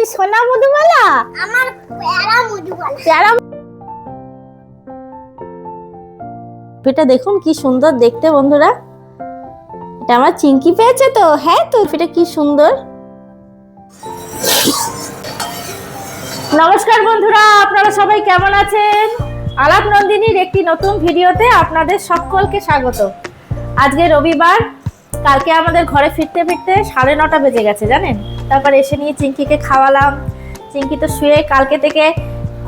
তুই সোনা মধুবালা আমার প্যারা মধুবালা প্যারা এটা দেখুন কি সুন্দর দেখতে বন্ধুরা। এটা আমার চিংকি পেয়েছে তো? হ্যাঁ তো এটা কি সুন্দর। নমস্কার বন্ধুরা আপনারা সবাই কেমন আছেন? আলাপ নন্দিনীর একটি নতুন ভিডিওতে আপনাদের সকলকে স্বাগত। আজকে রবিবার কালকে আমাদের ঘরে ফিরতে ফিরতে সাড়ে নটা বেজে গেছে জানেন? তারপর এসে নিয়ে চিঙ্কিকে খাওয়ালাম। চিঙ্কি তো শুয়ে কালকে থেকে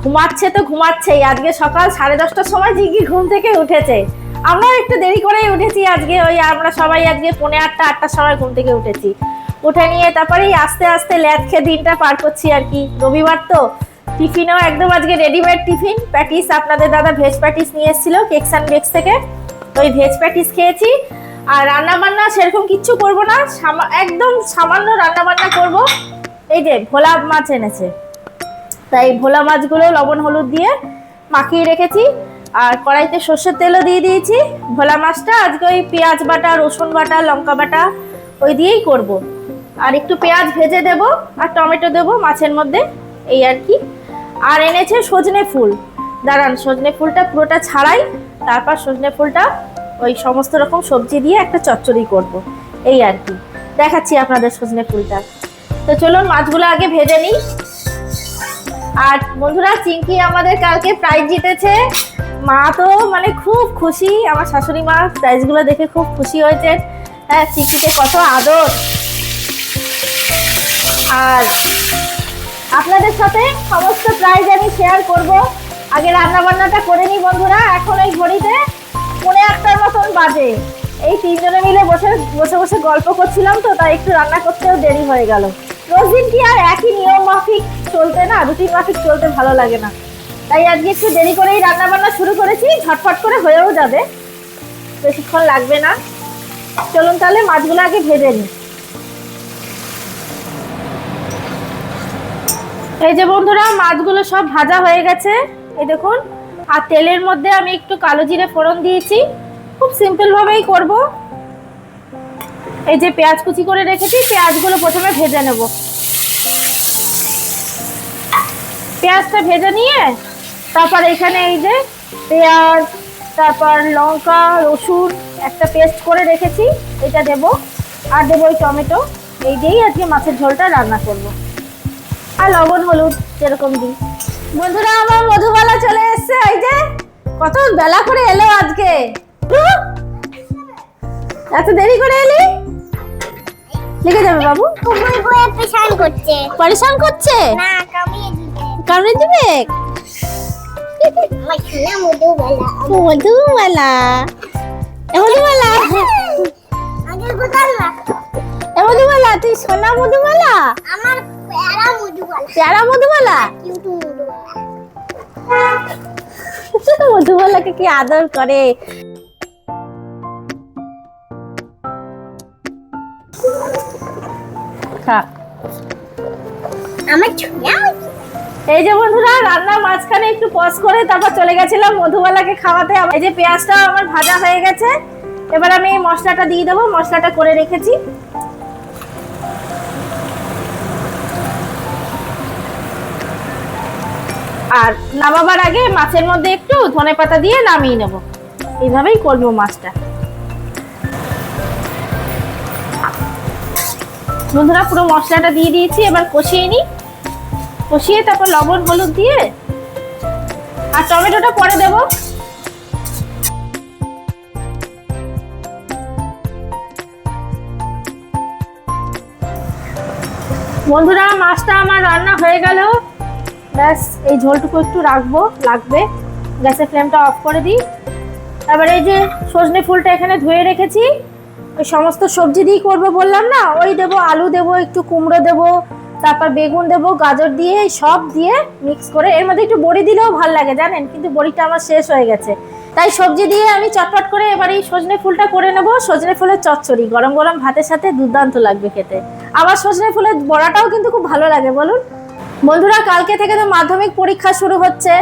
ঘুমাচ্ছে তো ঘুমাচ্ছেই। আজকে সকাল সাড়ে দশটার সময় চিঙ্কি ঘুম থেকে উঠেছে। আমরাও একটু দেরি করেই উঠেছি আজকে। ওই আমরা সবাই আজকে পৌনে আটটা, আটটার সময় ঘুম থেকে উঠেছি। উঠে নিয়ে তারপরেই আস্তে আস্তে ল্যাদ খেয়ে দিনটা পার করছি আর কি। রবিবার তো টিফিনও একদম আজকে রেডিমেড টিফিন। প্যাটিস আপনাদের দাদা ভেজ প্যাটিস নিয়ে এসেছিল অ্যান্ড বেকস থেকে। ওই ভেজ প্যাটিস খেয়েছি। আর রান্না বান্না সেরকম কিচ্ছু করব না একদম সামান্য রান্না বান্না করব। এই যে ভোলা মাছ এনেছে। তাই ভোলা মাছগুলো লবণ হলুদ দিয়ে মাখিয়ে রেখেছি। আর কড়াইতে সর্ষের তেলও দিয়ে দিয়েছি। ভোলা মাছটা আজকে ওই পেঁয়াজ বাটা, রসুন বাটা, লঙ্কা বাটা ওই দিয়েই করব। আর একটু পেঁয়াজ ভেজে দেব আর টমেটো দেব মাছের মধ্যে, এই আর কি। আর এনেছে সজনে ফুল। দাঁড়ান, সজনে ফুলটা পুরোটা ছাড়াই, তারপর সজনে ফুলটা ওই সমস্ত রকম সবজি দিয়ে একটা চচ্চড়ি করব। এই আর কি। দেখাচ্ছি আপনাদের সজনে ফুলটা। তো চলুন, মাছগুলো আগে ভেজে নিই। আর বন্ধুরা চিঙ্কি আমাদের কালকে প্রাইজ জিতেছে। মা তো মানে খুব খুশি। আমার শাশুড়ি মা প্রাইজগুলো দেখে খুব খুশি হয়েছে। হ্যাঁ চিঙ্কিকে কত আদর। আর আপনাদের সাথে সমস্ত প্রাইজ আমি শেয়ার করব। আগে রান্না বান্নাটা করে নিই বন্ধুরা। এখন এই ঘড়িতে মতন বাজে। এই তিনজনে মিলে বসে বসে বসে গল্প করছিলাম তো, তাই একটু রান্না করতেও দেরি হয়ে গেল। রোজ দিন কি আর একই নিয়ম মাফিক চলতে না রুটিন মাফিক চলতে ভালো লাগে না। তাই আজকে একটু দেরি করেই রান্না বান্না শুরু করেছি, ঝটফট করে হয়েও যাবে। বেশিক্ষণ লাগবে না। চলুন তাহলে মাছগুলো আগে ভেজে নিই। এই যে বন্ধুরা, মাছগুলো সব ভাজা হয়ে গেছে। এই দেখুন, আর তেলের মধ্যে আমি একটু কালো জিরে ফোড়ন দিয়েছি। খুব সিম্পল ভাবেই করব। এই যে পেঁয়াজ কুচি করে রেখেছি, পেঁয়াজগুলো প্রথমে ভেজে নেব। পেঁয়াজটা ভেজে নিয়ে, তারপর এখানে এই যে পেঁয়াজ, তারপর লঙ্কা, রসুন একটা পেস্ট করে রেখেছি, এটা দেব। আর দেবো ওই টমেটো, এই দিয়েই আজকে মাছের ঝোলটা রান্না করব। আর লবণ, হলুদ যেরকম দিই। বন্ধুরা, আমার মধুবালা চলে এসছে, এই যে কত বেলা করে এলো আজকে? এত দেরি করে এলি? লিখে যাবে বাবু। কুকুর বয়ে পেশান করছে। পরেশান করছে? না কামিয়ে দিবে। সোনা আগে তুই আমার প্যারা প্যারা কি আদর করে? আমার সোনা এই যে বন্ধুরা রান্নার মাঝখানে একটু পজ করে তারপর চলে গেছিলাম মধুবালাকে খাওয়াতে। এই যে পেঁয়াজটা আমার ভাজা হয়ে গেছে। এবার আমি এই মশলাটা দিয়ে দেবো মশলাটা করে রেখেছি। আর নামাবার আগে মাছের মধ্যে একটু ধনে পাতা দিয়ে নামিয়ে নেব। এইভাবেই করব মাছটা। বন্ধুরা পুরো মশলাটা দিয়ে দিয়েছি, এবার কষিয়ে নিই। কষিয়ে তারপর লবণ, হলুদ দিয়ে আর টমেটোটা পরে দেব। বন্ধুরা, মাছটা আমার রান্না হয়ে গেল। ব্যাস, এই ঝোলটুকু একটু রাখব, লাগবে। গ্যাসের ফ্লেমটা অফ করে দিই। তারপরে এই যে সজনে ফুলটা এখানে ধুয়ে রেখেছি। ওই সমস্ত সবজি দিয়েই করব বললাম না? ওই দেবো, আলু দেবো, একটু কুমড়ো দেবো, তারপর বেগুন দেবো, গাজর দিয়ে সব দিয়ে মিক্স করে, এর মধ্যে একটু বড়ি দিলেও ভালো লাগে জানেন, কিন্তু বড়িটা আমার শেষ হয়ে গেছে। তাই সবজি দিয়ে আমি চটপট করে এবার এই সজনে ফুলটা করে নেব। সজনে ফুলের চচ্চড়ি, গরম গরম ভাতের সাথে দুর্দান্ত লাগবে খেতে। আবার সজনে ফুলের বড়াটাও কিন্তু খুব ভালো লাগে, বলুন। বন্ধুরা, কালকে থেকে তো মাধ্যমিক পরীক্ষা শুরু হচ্ছে।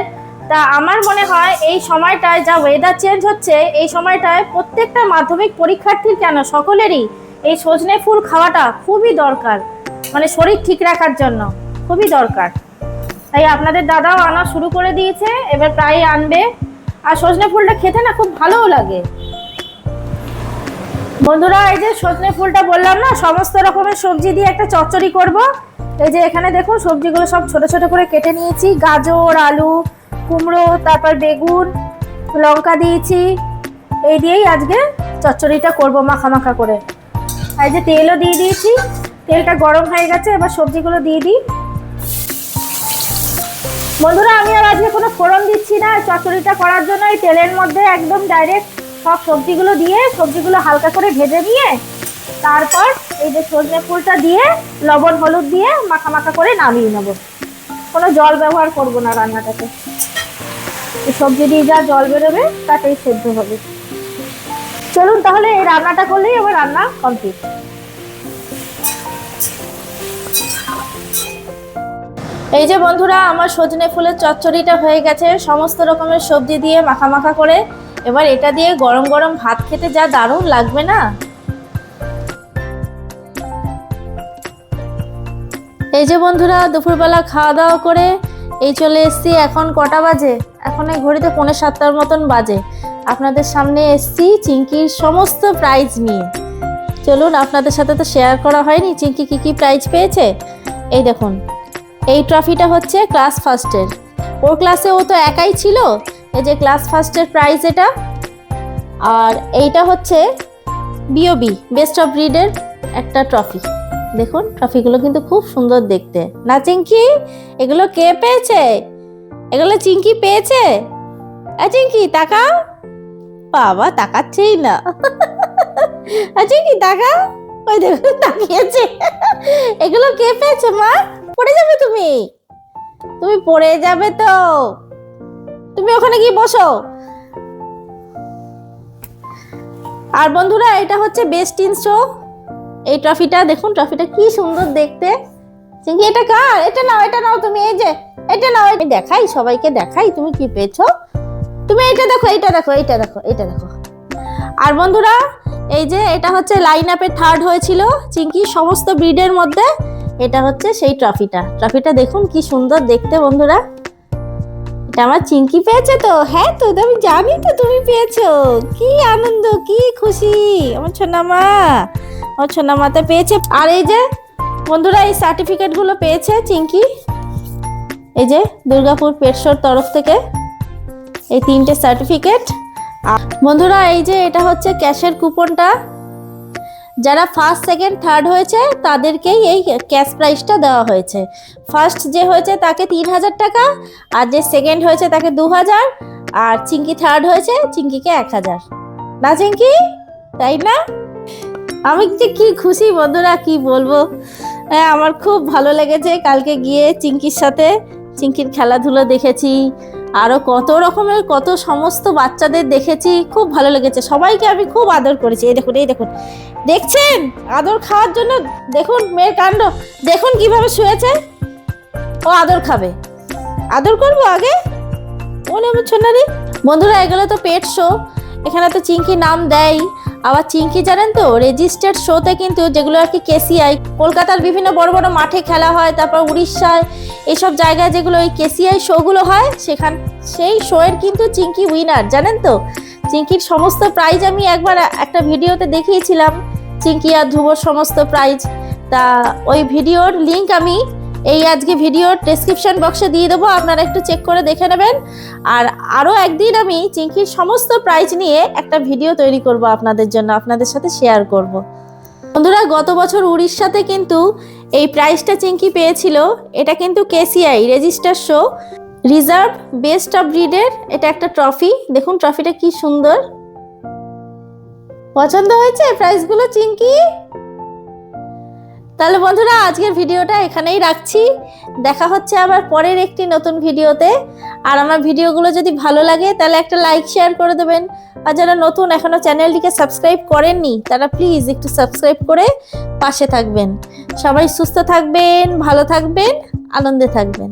তা আমার মনে হয় এই সময়টায় যা ওয়েদার চেঞ্জ হচ্ছে, এই সময়টায় প্রত্যেকটা মাধ্যমিক পরীক্ষার্থীর কেন সকলেরই এই সজনে ফুল খাওয়াটা খুবই দরকার। মানে শরীর ঠিক রাখার জন্য খুবই দরকার। তাই আপনাদের দাদাও আনা শুরু করে দিয়েছে, এবার প্রায় আনবে। আর সজনে ফুলটা খেতে না খুব ভালোও লাগে। বন্ধুরা, এই যে সজনে ফুলটা বললাম না, সমস্ত রকমের সবজি দিয়ে একটা চচ্চড়ি করব। এই যে এখানে দেখুন, সবজিগুলো সব ছোট ছোট করে কেটে নিয়েছি। গাজর, আলু কুমড়ো, তারপর বেগুন, লঙ্কা দিয়েছি। এই দিয়েই আজকে চচ্চড়িটা করব মাখা করে। আর যে তেলও দিয়ে দিয়েছি। তেলটা গরম হয়ে গেছে, এবার সবজিগুলো দিয়ে দিই। বন্ধুরা, আমি আর আজকে কোনো ফোড়ন দিচ্ছি না। চচ্চড়িটা করার জন্য এই তেলের মধ্যে একদম ডাইরেক্ট সব সবজিগুলো দিয়ে সবজিগুলো হালকা করে ভেজে নিয়ে, তারপর এই যে সজনে ফুলটা দিয়ে, লবণ, হলুদ দিয়ে মাখা মাখা করে নামিয়ে নেব। কোনো জল ব্যবহার করব না রান্নাটাতে। সবজি দিয়ে যা জল বেরোবে, তাতেই সেদ্ধ হবে। চলুন তাহলে এই রান্নাটা করলেই আমার রান্না কমপ্লিট এই যে বন্ধুরা, আমার সজনে ফুলের চচ্চড়িটা হয়ে গেছে। সমস্ত রকমের সবজি দিয়ে মাখা মাখা করে এবার এটা দিয়ে গরম গরম ভাত খেতে যা দারুণ লাগবে না? এই যে বন্ধুরা, দুপুরবেলা খাওয়া দাওয়া করে এই চলে এসছি এখন কটা বাজে? এখন এই ঘড়িতে পৌনে সাতটার মতন বাজে। আপনাদের সামনে এসছি চিঙ্কির সমস্ত প্রাইজ নিয়ে। চলুন, আপনাদের সাথে তো শেয়ার করা হয়নি, চিঙ্কি কী কী প্রাইজ পেয়েছে? এই দেখুন, এই ট্রফিটা হচ্ছে ক্লাস ফার্স্টের ওর ক্লাসে ও তো একাই ছিল, এই যে ক্লাস ফার্স্টের প্রাইজ এটা। আর এইটা হচ্ছে বিওবি বেস্ট অফ ব্রিডের একটা ট্রফি দেখুন ট্রফিগুলো কিন্তু খুব সুন্দর দেখতে। না, চিঙ্কি? এগুলো কে পেয়েছে? এগুলো চিঙ্কি পেয়েছে? চিঙ্কি তাকাও। বাবা তাকাচ্ছেই না। চিঙ্কি তাকাও। ওই দেখুন তাকিয়েছে। এগুলো কে পেয়েছে, মা? পড়ে যাবে তুমি? তুমি পড়ে যাবে তো। তুমি ওখানে গিয়ে বসো। আর বন্ধুরা, এটা হচ্ছে বেস্ট ইন শো। এই ট্রফিটা, দেখুন, ট্রফিটা কি সুন্দর দেখতে। চিঙ্কি এটা কার? এটা নাও এটা নাও তুমি, এই যে। এটা নাও আমি দেখাই, সবাইকে দেখাই, তুমি কি পেয়েছ? তুমি এটা দেখো এটা দেখো এটা দেখো এটা দেখো। আর বন্ধুরা, এই যে এটা হচ্ছে লাইন আপে থার্ড হয়েছিল, চিঙ্কি সমস্ত ব্রিডের মধ্যে এটা হচ্ছে সেই ট্রফিটা ট্রফিটা দেখুন কি সুন্দর দেখতে, বন্ধুরা। এটা আমার চিঙ্কি পেয়েছে তো? হ্যাঁ তো আমি জানি তো তুমি পেয়েছ। কি আনন্দ, কি খুশি। আমার ছোনামা আমার ছোনামাতে পেয়েছে। আর এই যে, বন্ধুরা, এই সার্টিফিকেটগুলো পেয়েছে চিঙ্কি। এই যে দুর্গাপুর পেটশোর তরফ থেকে এই তিনটে সার্টিফিকেট বন্ধুরা, এই যে এটা হচ্ছে ক্যাশের কুপনটা যারা ফার্স্ট সেকেন্ড থার্ড হয়েছে, তাদেরকেই এই ক্যাশ প্রাইসটা দেওয়া হয়েছে। ফার্স্ট যে হয়েছে তাকে তিন হাজার টাকা, আর যে সেকেন্ড হয়েছে তাকে দু হাজার, আর চিঙ্কি থার্ড হয়েছে চিঙ্কিকে এক হাজার। না চিঙ্কি তাই না? আমি যে কি খুশি বন্ধুরা, কি বলব? হ্যাঁ আমার খুব ভালো লেগেছে কালকে গিয়ে চিঙ্কির সাথে। চিঙ্কির খেলাধুলো দেখেছি আরও কত রকমের, কত সমস্ত বাচ্চাদের দেখেছি, খুব ভালো লেগেছে। সবাইকে আমি খুব আদর করেছি। এই দেখুন এই দেখুন। দেখছেন? আদর খাওয়ার জন্য দেখুন মেয়ের কাণ্ড। দেখুন কীভাবে শুয়েছে। ও আদর খাবে। আদর করব আগে? ও নেব ছোনারি। বন্ধুরা, এগুলো তো পেট শো। এখানে তো চিঙ্কি নাম দেয়। আবার চিঙ্কি জানেন তো রেজিস্টার্ড শোতে কিন্তু যেগুলো আর কি কেসিআই কলকাতার বিভিন্ন বড় বড় মাঠে খেলা হয়, তারপর উড়িষ্যায় এসব জায়গায় যেগুলো ওই কেসিআই শোগুলো হয়, সেখান, সেই শোয়ের কিন্তু চিঙ্কি উইনার জানেন তো? চিঙ্কির সমস্ত প্রাইজ আমি একবার একটা ভিডিওতে দেখিয়েছিলাম চিঙ্কি আর ধ্রুবর সমস্ত প্রাইজ তা ওই ভিডিওর লিংক আমি এই আজকে ভিডিওর ডেসক্রিপশন বক্সে দিয়ে দেবো, আপনারা একটু চেক করে দেখে নেবেন। আর আরও একদিন আমি চিঙ্কির সমস্ত প্রাইজ নিয়ে একটা ভিডিও তৈরি করব আপনাদের জন্য, আপনাদের সাথে শেয়ার করব। বন্ধুরা, গত বছর উড়িষ্যাতে কিন্তু এই প্রাইজটা চিঙ্কি পেয়েছিল। এটা কিন্তু KCI register show reserve best of ব্রিডের এটা একটা ট্রফি দেখুন ট্রফিটা কি সুন্দর। পছন্দ হয়েছে প্রাইজগুলো চিঙ্কি? তাহলে বন্ধুরা, আজকের ভিডিওটা এখানেই রাখছি। দেখা হচ্ছে আবার পরের একটি নতুন ভিডিওতে। আর আমার ভিডিওগুলো যদি ভালো লাগে, তাহলে একটা লাইক শেয়ার করে দেবেন। আর যারা নতুন এখনও চ্যানেলটিকে সাবস্ক্রাইব করেননি, তারা প্লিজ একটু সাবস্ক্রাইব করে পাশে থাকবেন। সবাই সুস্থ থাকবেন, ভালো থাকবেন, আনন্দে থাকবেন।